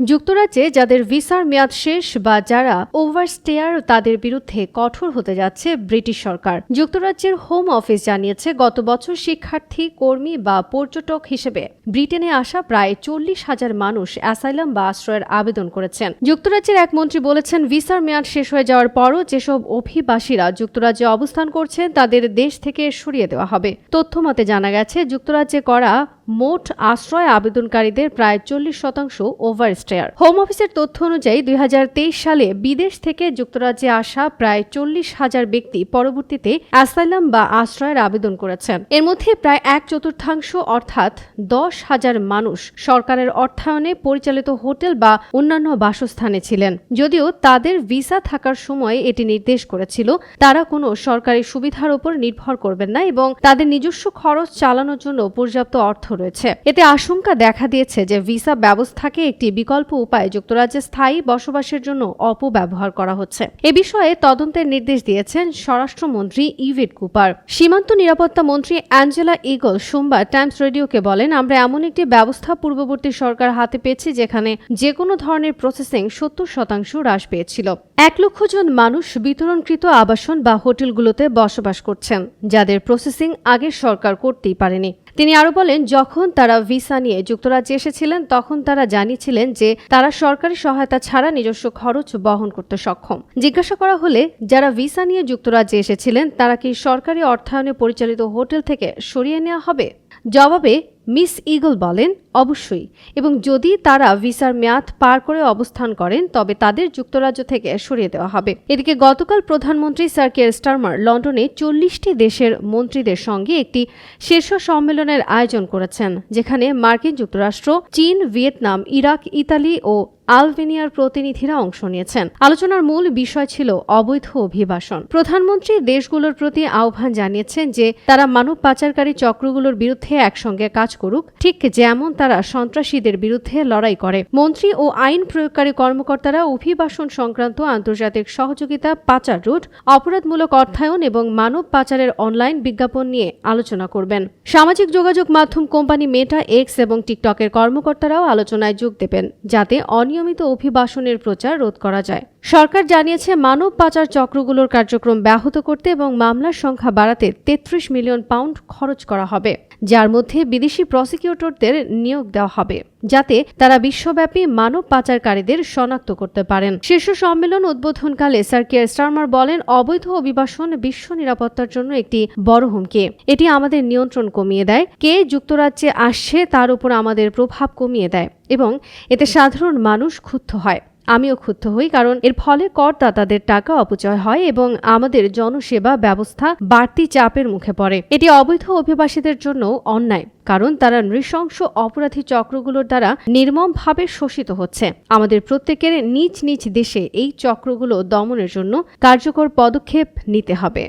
যুক্তরাজ্যে যাদের ভিসার মেয়াদ শেষ বা যারা ওভারস্টেয়ার তাদের বিরুদ্ধে কঠোর হতে যাচ্ছে ব্রিটিশ সরকার। যুক্তরাজ্যের হোম অফিস জানিয়েছে, গত বছর শিক্ষার্থী, কর্মী বা পর্যটক হিসেবে ব্রিটেনে আসা প্রায় চল্লিশ হাজার মানুষ অ্যাসাইলাম বা আশ্রয়ের আবেদন করেছেন। যুক্তরাজ্যের এক মন্ত্রী বলেছেন, ভিসার মেয়াদ শেষ হয়ে যাওয়ার পরও যেসব অভিবাসীরা যুক্তরাজ্যে অবস্থান করছেন, তাদের দেশ থেকে সরিয়ে দেওয়া হবে। তথ্য মতে জানা গেছে, যুক্তরাজ্যে করা মোট আশ্রয় আবেদনকারীদের প্রায় চল্লিশ শতাংশ ওভারস্টেয়ার হোম অফিসের তথ্য অনুযায়ী দুই হাজার তেইশ সালে বিদেশ থেকে যুক্তরাজ্যে আসা প্রায় চল্লিশ হাজার ব্যক্তি পরবর্তীতে অ্যাসাইলাম বা আশ্রয়ের আবেদন করেছেন। এর মধ্যে প্রায় এক চতুর্থাংশ অর্থাৎ দশ হাজার মানুষ সরকারের অর্থায়নে পরিচালিত হোটেল বা অন্যান্য বাসস্থানে ছিলেন। যদিও তাদের ভিসা থাকার সময় এটি নির্দেশ করেছিল, তারা কোনো সরকারি সুবিধার উপর নির্ভর করবেন না এবং তাদের নিজস্ব খরচ চালানোর জন্য পর্যাপ্ত অর্থ রয়েছে। এতে আশঙ্কা দেখা দিয়েছে যে ভিসা ব্যবস্থাকে একটি বিকল্প উপায় যুক্তরাজ্যে স্থায়ী বসবাসের জন্য অপব্যবহার করা হচ্ছে। এ বিষয়ে তদন্তের নির্দেশ দিয়েছেন স্বরাষ্ট্রমন্ত্রী ইভিড কুপার। সীমান্ত নিরাপত্তা মন্ত্রী অ্যাঞ্জেলা ইগল সোমবার টাইমস রেডিওকে বলেন, আমরা এমন একটি ব্যবস্থা পূর্ববর্তী সরকার হাতে পেয়েছি যেখানে যে কোনো ধরনের প্রসেসিং সত্তর শতাংশ হ্রাস পেয়েছিল। এক লক্ষ জন মানুষ বিতরণকৃত আবাসন বা হোটেলগুলোতে বসবাস করছেন, যাদের প্রসেসিং আগের সরকার করতেই পারেনি। তিনি আরও বলেন, যখন তারা ভিসা নিয়ে যুক্তরাজ্যে এসেছিলেন, তখন তারা জানিয়েছিলেন যে তারা সরকারি সহায়তা ছাড়া নিজস্ব খরচ বহন করতে সক্ষম। জিজ্ঞাসা করা হলে, যারা ভিসা নিয়ে যুক্তরাজ্যে এসেছিলেন, তারা কি সরকারি অর্থায়নে পরিচালিত হোটেল থেকে সরিয়ে নেওয়া হবে? জবাবে মিস ইগল বলেন, অবশ্যই। এবং যদি তারা ভিসার মেয়াদ পার করে অবস্থান করেন, তবে তাদের যুক্তরাজ্য থেকে সরিয়ে দেওয়া হবে। এদিকে গতকাল প্রধানমন্ত্রী স্যার কেয়ার স্টারমার লন্ডনে চল্লিশটি দেশের মন্ত্রীদের সঙ্গে একটি শীর্ষ সম্মেলনের আয়োজন করেছেন, যেখানে মার্কিন যুক্তরাষ্ট্র, চীন, ভিয়েতনাম, ইরাক, ইতালি ও আলবেনিয়ার প্রতিনিধিরা অংশ নিয়েছেন। আলোচনার মূল বিষয় ছিল অবৈধ অভিবাসন। প্রধানমন্ত্রী দেশগুলোর প্রতি আহ্বান জানিয়েছেন যে, তারা মানব পাচারকারী চক্রগুলোর বিরুদ্ধে একসঙ্গে কাজ করুক, ঠিক যেমন তারা সন্ত্রাসীদের বিরুদ্ধে লড়াই করে। মন্ত্রী ও আইন প্রয়োগকারী কর্মকর্তারা অভিবাসন সংক্রান্ত আন্তর্জাতিক সহযোগিতা পাচার রুট, অপরাধমূলক অর্থায়ন এবং মানব পাচারের অনলাইন বিজ্ঞাপন নিয়ে আলোচনা করবেন। সামাজিক যোগাযোগ মাধ্যম কোম্পানি মেটা, এক্স এবং টিকটকের কর্মকর্তারাও আলোচনায় যোগ দেবেন, যাতে অনিয়মিত অভিবাসনের প্রচার রোধ করা যায়। সরকার জানিয়েছে, মানব পাচার চক্রগুলোর কার্যক্রম ব্যাহত করতে এবং মামলার সংখ্যা বাড়াতে তেত্রিশ মিলিয়ন পাউন্ড খরচ করা হবে, যার মধ্যে বিদেশি প্রসিকিউটরদের নিয়োগ দেওয়া হবে, যাতে তারা বিশ্বব্যাপী মানব পাচারকারীদের শনাক্ত করতে পারেন। শীর্ষ সম্মেলন উদ্বোধনকালে স্যার কেয়ার স্টারমার বলেন, অবৈধ অভিবাসন বিশ্ব নিরাপত্তার জন্য একটি বড় হুমকি। এটি আমাদের নিয়ন্ত্রণ কমিয়ে দেয়। কে যুক্তরাজ্যে আসছে তার উপর আমাদের প্রভাব কমিয়ে দেয় এবং এতে সাধারণ মানুষ ক্ষুব্ধ হয়। আমিও ক্ষুব্ধ হই, কারণ এর ফলে করদাতাদের টাকা অপচয় হয় এবং আমাদের জনসেবা ব্যবস্থা বাড়তি চাপের মুখে পড়ে। এটি অবৈধ অভিবাসীদের জন্য অন্যায়, কারণ তারা নৃশংস অপরাধী চক্রগুলোর দ্বারা নির্মমভাবে শোষিত হচ্ছে। আমাদের প্রত্যেকের নিজ নিজ দেশে এই চক্রগুলো দমনের জন্য কার্যকর পদক্ষেপ নিতে হবে।